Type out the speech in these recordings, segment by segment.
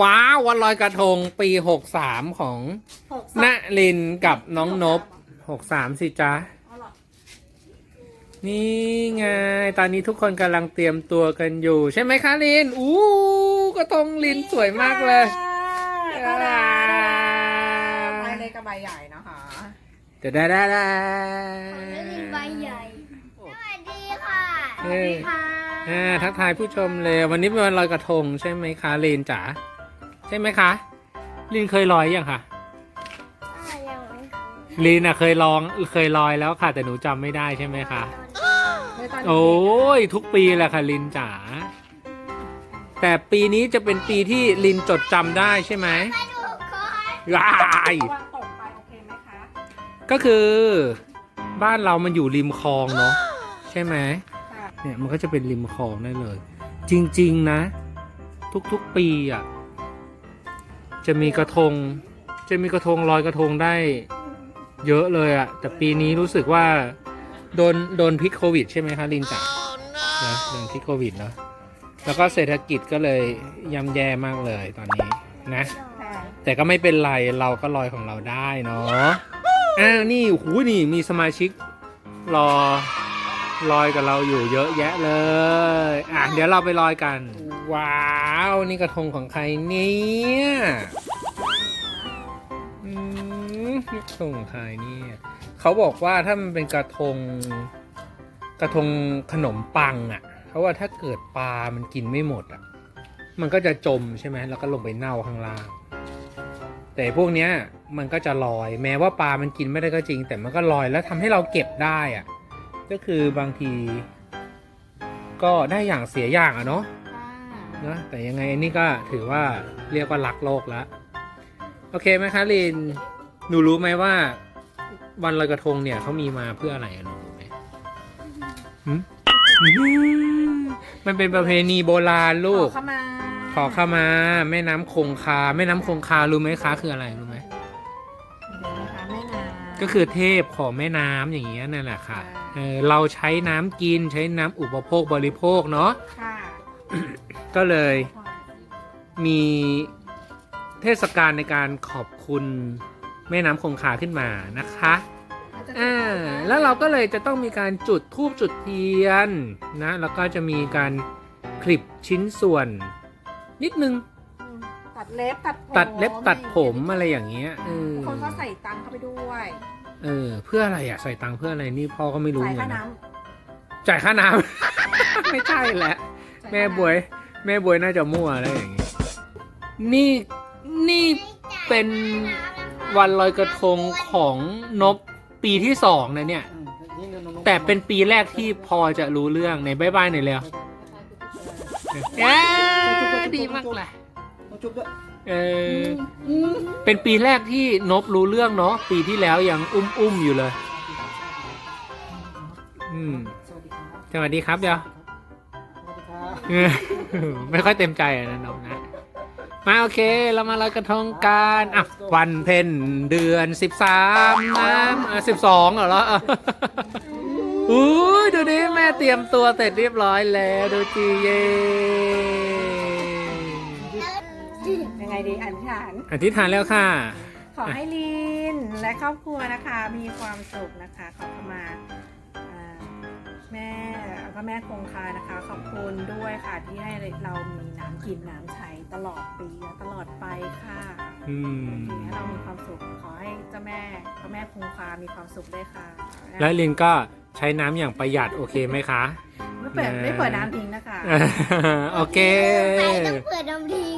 ว้าววันลอยกระทงปีหกสามของหกณลินกับน้องนบหกสามสิจ๊ะนี่ไง ตอนนี้ทุกคนกำลังเตรียมตัวกันอยู่ ใช่ไหมคะลิน อู้กระทงลินสวยมากเลยตาดาใบเล็กกับใบใหญ่นะคะเดี๋ยวได้ได้ได้แล้วลินใบใหญ่ สวัสดีค่ะเอ้ยค่ะ อ่าทักทายผู้ชมเลยวันนี้เป็นวันลอยกระทงใช่ไหมคะลินจ๋าใช่ไหมคะลินเคยลอยยังคะอ่ายังไม่ลินอะเคยลองเคยลอยแล้วค่ะ แต่หนูจำไม่ได้ใช่ไหมคะในตอนนี้โอ้ยทุกปีแหละค่ะลินจ๋าแต่ปีนี้จะเป็นปีที่ลินจดจำได้ใช่ไหมมาดูก่อนว้ายตะวันตกไปโอเคไหมคะก็คือ บ้านเรามันอยู่ริมคลองเนาะใช่ไหมค่ะ เนี่ยมันก็จะเป็นริมคลองได้เลย จริง ๆ นะ ทุกๆปีอะจะมีกระทง จะมีกระทงลอยกระทงได้เยอะเลยอะ แต่ปีนี้รู้สึกว่าโดนโดนพิษโควิดใช่ไหมคะลินจ๋านะโดนพิษโควิดเนาะแล้วก็เศรษฐกิจก็เลยย่ำแย่มากเลยตอนนี้นะค่ะแต่ก็ไม่เป็นไรเราก็ลอยของเราได้เนาะอ้าวนี่หูนี่มีสมาชิกรอ ลอยกับเราอยู่เยอะแยะเลย อะเดี๋ยวเราไปลอยกัน ว้าวนี่กระทงของใครเนี่ยอืมนี่กระทงของใครเนี่ยเขาบอกว่าถ้ามันเป็นกระทง กระทงขนมปังอะเพราะว่าถ้าเกิดปลามันกินไม่หมดอะ มันก็จะจมใช่ไหมแล้วก็ลงไปเน่าข้างล่าง แต่พวกเนี้ยมันก็จะลอย แม้ว่าปลามันกินไม่ได้ก็จริง แต่มันก็ลอยแล้วทำให้เราเก็บได้อะ ก็คือบางที ก็ได้อย่างเสียอย่างอะเนาะค่ะนะแต่ยังไงอันนี่ก็ถือว่าเรียกว่ารักโลกแล้วโอเคไหมคะลินหนูรู้ไหมว่า วันลอยกระทงเนี่ยเขามีมาเพื่ออะไรอะหนูรู้ไหมหึอื้อหือมันเป็นประเพณีโบราณลูก ขอเข้ามา ขอเข้ามา แม่น้ำคงคา แม่น้ำคงคารู้ไหมคะคืออะไรรู้ไก็คือเทพของแม่น้ำอย่างเงี้ยนั่นแหละค่ะเออเราใช้น้ำกินใช้น้ำอุปโภคบริโภคเนาะค่ะก็เลยมีเทศกาลในการขอบคุณแม่น้ำคงคาขึ้นมานะคะอ่าแล้วเราก็เลยจะต้องมีการจุดธูปจุดเทียนนะ แล้วก็จะมีการคลิปชิ้นส่วนนิดนึงอืมตั ดเล็บตัดผมตัดเล็บตัดผมอะไรอย่างเงี้ยเออคนก็ใส่ตังค์เข้าไปด้วยเออ เพื่ออะไรอะใส่ตังค์เพื่ออะไรนี่พ่อก็ไม่รู้จ่ายเหมืค่าอนกันน้จ่ายค่าน้ำ ไม่ใช่แหละำแม่บวย แม่บวยน่าจะมั่วอะไรอย่างงี้นี่นี่เป็นวันลอยกระทงของนบปีที่สองนะเนี่ย แต่เป็นปีแรกที่พอจะรู้เรื่องในบายบายหน่อยแล้วเอ้ยดีมากเลย จุ๊บด้วยเออเป็นปีแรกที่นบรู้เรื่องเนาะปีที่แล้วยังอุ้มอุ้มๆอยู่เลย อืมสวัสดีครับสวัสดีครับเดี๋ยว สวัสดีครับ เออไม่ค่อยเต็มใจอะนะน้องนะ มาโอเค เรามาลอยกระทงกันอะวันเพ็ญเดือนสิบสามน้ำสิบสองเหรออู้ยดูดิแม่เตรียมตัวเสร็จเรียบร้อยแล้ว ดูจีเย่ อธิษฐานแล้วค่ะ ขอให้ลินและครอบครัวนะคะ มีความสุขนะคะ ขอเข้ามาอ่าแม่แล้วก็แม่คงคานะคะ ขอบคุณด้วยค่ะที่ให้เรามีน้ำกินน้ำใช้ตลอดปีและตลอดไปค่ะอืมทีนี้เรามีความสุขขอให้เจ้าแม่พระแม่คงคามีความสุขด้วยค่ะ แล้วลินก็ใช้น้ำอย่างประหยัดโอเคไหมคะไม่ เปิดไม่เปิดน้ำทิ้งนะคะ โอเคใครต้องเปิดน้ำทิ้ง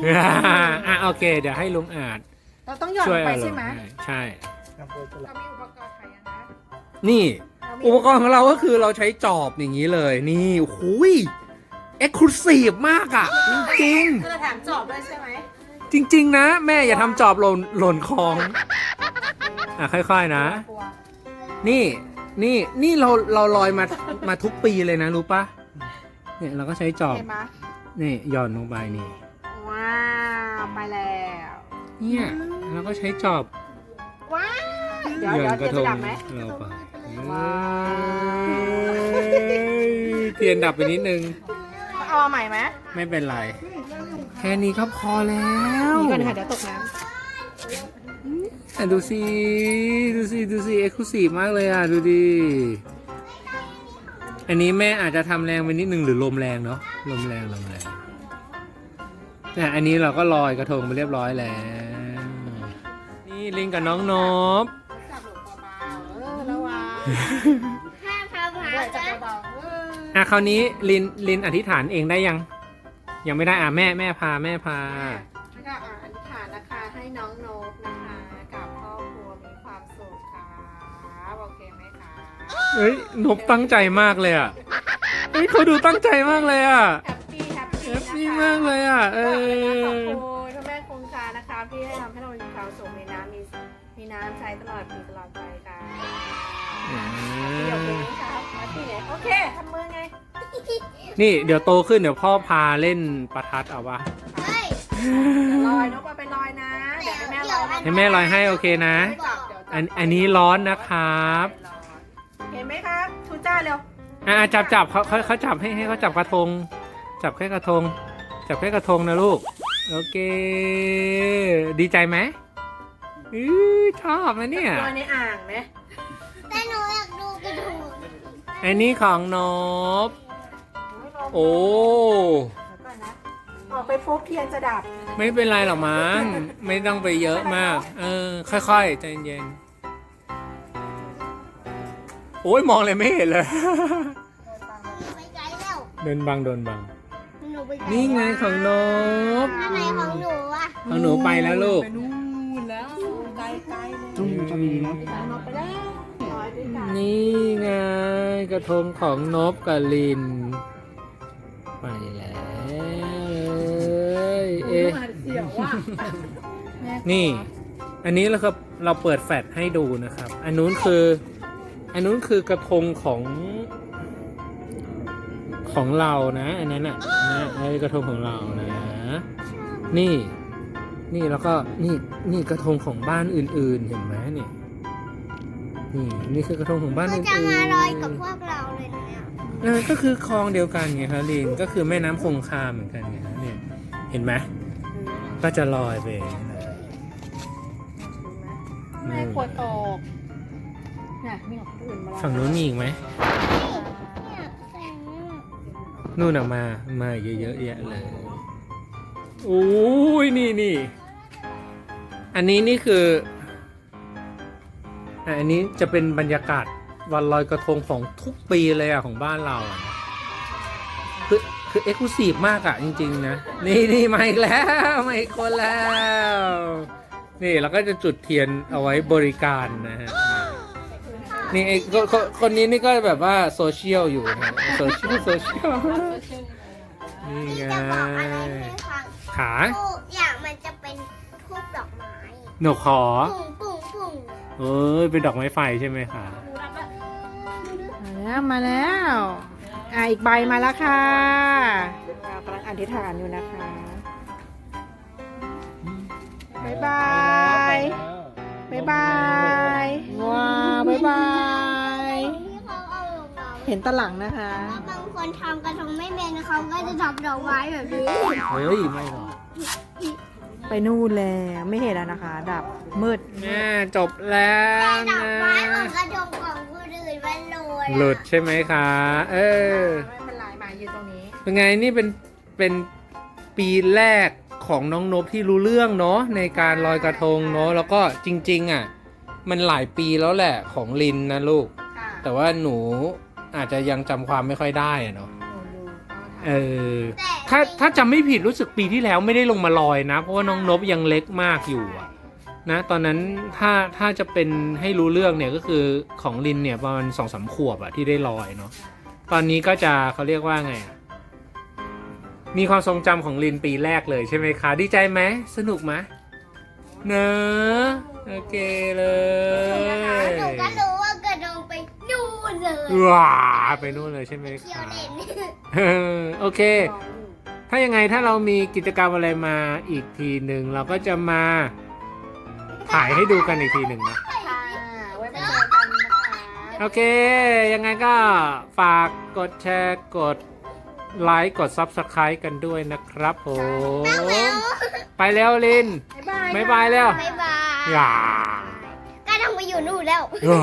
อะโอเค เดี๋ยวให้ลุงอาจเราต้องหย่อนช่ลวยงไปเอาลใช่งไหมให้ใช่ครับโดยตลอเราดมีอุปกรณ์ใครยังคะนี่ เรามีอุปกรณ์ของเราก็คือเราใช้จอบอย่างนี้เลย นี่หุยเอ็กซ์คลูซีฟมากอะ จริงคือเราแถมจอบด้วยใช่ไหมๆจริง ๆ นะ แม่อย่าทำจอบหล่นหล่นคลอง อะ ค่อย ๆ นะ กลัวนี่นี่นี่เราเราลอยมามาทุกปีเลยนะ รู้ปะ เนี่ยเราก็ใช้จอบเห็นไหมนี่หย่อนลงไปนี่ ว้าวไปแล้วเนี่ยเราก็ใช้จอบว้าวเดี๋ยวหย่เดี๋อยนวกระทงเทียนจะดับไหมเราไปว้าวเทียนดับไปนิดนึง เอามาใหม่ไหมไม่เป็นไร แค่นี้ก็พอแล้วนี่ก่อนค่ะเดี๋ยวตกน้อะดูสิ ดูสิ ดูสิ เอ็กซ์คลูซีฟมากเลยอะ ดูดิ อันนี้แม่อาจจะทำแรงไปนิดนึงหรือลมแรงเนาะลมแรงลมแรงเนี่ยอันนี้เราก็ลอยกระทงไปเรียบร้อยแล้ว นี่ลิงกับน้องนบำจับหลบเบาๆเออระวังห้ามทำหาด้วยจับนะเบาๆเอออะคราวนี้ลินลินอธิษฐานเองได้ยัง ยังไม่ได้อะแม่แม่พาแม่พาแล้วก็อ่าอธิษฐานนะคะให้น้องโนบนะ เฮ้ยนบตั้งใจมากเลยอะเฮ้ยเขาดูตั้งใจมากเลยอะแฮปปี้แฮปปี้แฮปปี้มากเลยอะ เอขอบอคุณพระแม่คงคานะคะที่ให้ทำให้เรามีความสุขมีน้ำมีมีน้ำใช้ตลอดปีตลอดไปค่ะอืพี่โอเคมไหมคะแฮปปี้ไหนโอเคทำมือไง นี่เดี๋ยวโตขึ้นเดี๋ยวพ่อพาเล่นประทัดเอาวะเฮ้ยลอยนกเอาไปลอยนะ เดี๋ยวให้แม่ลอยให้แม่ลอยให้โอเคนะไม่จับเดี๋ยวจับอันอันนี้ร้อนนะครับ เห็นไหมครับทูจ้าเร็วอ่าจับจับเขาเขาเขาจับให้ให้เขาจับกระทง จับแค่กระทง จับแค่กระทงนะลูก โอเค ดีใจไหมอื้อชอบนะเนี่ยลอยในอ่างไหมแต่หนูอยากดูกระดูกอันนี้ของนบ โอ้ เดี๋ยวก่อนนะออกไปฟุบเทียนจะดับ ไม่เป็นไรหรอกมั้ง ไม่ต้องไปเยอะมาก เออ ค่อยๆ ใจเย็นๆโอ้ยมองเลยไม่เห็นเลย ไปไกลแล้วเดินบังโดนบัง หนูไปไกลนี่ไงของนบอันไหนของหนูอะของหนูไปแล้วลูก ไปนู่นแล้วไกลไกลๆเลยจุ้งจะมีนะนอนไปแล้วลอยด้วยกันนี่ไงกระทงของนบกับลิน ไปแล้วเอ๊ะ มาเสียวว่ะแม่นี่ อันนี้เราครับเราเปิดแฟลชให้ดูนะครับ อันนู้นคือ อันนู้นคือกระทงของของเรานะ อันนั้นอะนะไอ้กระทงของเรานะ นี่ นี่แล้วก็นี่นี่กระทงของบ้านอื่น ๆ เห็นไหมเนี่ยนี่นี่คือกระทงของบ้านอื่นๆจะมาลอยกับพวกเราเลยนะเนี่ยก็คือคลองเดียวกันไงครับลินก็คือแม่น้ำคงคาเหมือนกันไงครับเนี่ยเห็นไหมก็จะลอยไปอย่างนั้นเลยแม่ควรตก น่ะมีของคนอื่นมาลอยฝั่งนู้นมีอีกไหมเนี่ยแสงอะนู่นออกมามาเยอะๆแยะเลยโอ้ยนี่นี่อันนี้นี่คืออะอันนี้จะเป็นบรรยากาศวันลอยกระทงของทุกปีเลยอะของบ้านเราอะคือคือเอ็กซ์คลูซีฟมากอะจริง ๆ นะ นี่นี่มาอีกแล้วมาอีกคนแล้ว นี่เราก็จะจุดเทียนเอาไว้บริการนะฮะ นี่ไอ้คนคนคนนี้นี่ก็แบบว่าโซเชียลอยู่นะโซเชียลโซเชียลนี่ไงจะบอกอะไรให้ฟังขาทูบอย่างมันจะเป็นทูบดอกไม้หนูขอ ปุ่งปุ่งปุ่งเอ้ยเป็นดอกไม้ไฟใช่ไหมคะมาแล้วมาแล้วอะอีกใบมาแล้วค่ะเรากำลังอธิษฐานอยู่นะคะบายบาย เราเห็นตะหลังนะคะถ้าบางคนทำกระทงไม่เป็นเขาก็จะทำดอกไม้แบบนี้เฮ้ย ไม่หรอกไปนู่นแล้วไม่เห็นแล้วนะคะ ดับมืดแม่จบแล้วแต่ดอนะกไม้ของกระทงของคนอื่นมันโรยหลุดใช่ไหมคะ เออ ไม่เป็นไรมายืนตรงนี้ เป็นไงนี่เป็นเป็นปีแรกของน้องนบที่รู้เรื่องเนาะในการลอยกระทงเนาะแล้วก็จริง ๆ อะ มันหลายปีแล้วแหละของลินนะลูก ค่ะแต่ว่าหนู อาจจะยังจำความไม่ค่อยได้อะเนาะเออแต่ถ้าถ้าจำไม่ผิดรู้สึกปีที่แล้วไม่ได้ลงมาลอยนะ เพราะว่าน้องนบยังเล็กมากอยู่อะนะตอนนั้นถ้าถ้าจะเป็นให้รู้เรื่องเนี่ยก็คือของลินเนี่ยประมาณสองสามขวบอะที่ได้ลอยเนาะตอนนี้ก็จะเขาเรียกว่าไงอะมีความทรงจำของลินปีแรกเลยใช่ไหมคะดีใจไหมสนุกไหมเนอะโอเคเลหนูยก็รู้ว่ากร ว้าไปนู่นเลยใช่ไหมเที่ยคะวเล่นเออโอเค ถ้ายังไงถ้าเรามีกิจกรรมอะไรมาอีกทีหนึ่งเราก็จะมาถ่ายให้ดูกันอีกทีหนึ่งนะ ค่ะไว้ไปเจอกันนะคะโอเค ยังไงก็ฝากกดแชร์กดไลค์กด Subscribe กันด้วยนะครับผมแล้วไปแล้วลินบ๊ายบายบ๊ายบายแล้วบ๊ายบายอย่า ก็ต้องไปอยู่นู่นแล้วอย่า